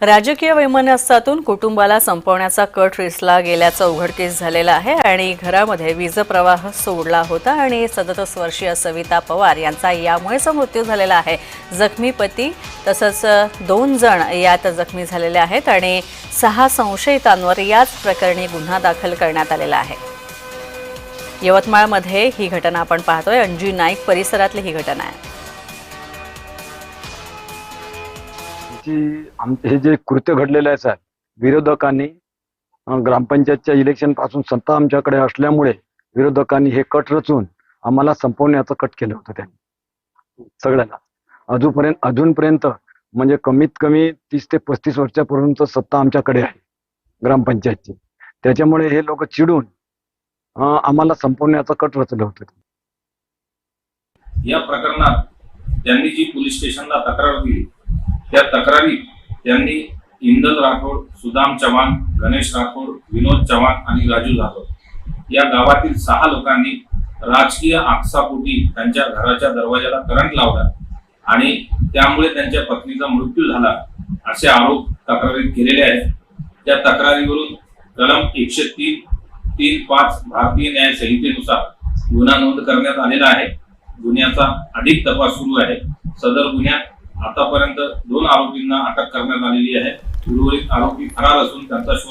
राजकीय वैमनस्यातून कुटुंबाला संपवण्याचा कट रिसला गेल्याचं उघडकीस झालेला आहे आणि घरामध्ये वीजप्रवाह सोडला होता आणि सदतीस वर्षीय सविता पवार यांचा यामुळेच मृत्यू झालेला आहे. जखमी पती तसंच दोन जण यात जखमी झालेले आहेत आणि सहा संशयितांवर याच प्रकरणी गुन्हा दाखल करण्यात आलेला आहे. यवतमाळमध्ये ही घटना आपण पाहतोय. अंजी नाईक परिसरातली ही घटना आहे. आमची आमचे हे जे कृत्य घडलेलं आहे साहेब विरोधकांनी ग्रामपंचायतच्या इलेक्शनपासून सत्ता आमच्याकडे असल्यामुळे विरोधकांनी हे कट रचून आम्हाला संपवण्याचं कट केलं होतं त्यांनी. सगळ्यांना अजूनपर्यंत अजूनपर्यंत म्हणजे कमीत कमी तीस ते पस्तीस वर्षापर्यंत सत्ता आमच्याकडे आहे ग्रामपंचायतची. त्याच्यामुळे हे लोक चिडून आम्हाला संपवण्याचं कट रचलं होतं या प्रकरणात त्यांनी जी पोलीस स्टेशनला तक्रार दिली त्या तक्रारी त्यांनी इंदल राठोड सुदाम चव्हाण गणेश राठोड विनोद चव्हाण आणि राजू जाधव या गावातील सहा लोकांनी राजकीय आकसापोटी त्यांच्या घराच्या दरवाजाला करंट लावला आणि त्यामुळे त्यांच्या पत्नीचा मृत्यू झाला असे आरोप तक्रारीत केलेले आहेत. त्या तक्रारीवरून कलम एकशे तीन तीन पाच भारतीय न्याय संहितेनुसार गुन्हा नोंद करण्यात आलेला आहे. गुन्ह्याचा अधिक तपास सुरू आहे. सदर गुन्ह्यात आतापर्यंत दोन आरोपींना अटक करण्यात आलेली आहे. उर्वरित आरोपी फरार असून त्यांचा शोध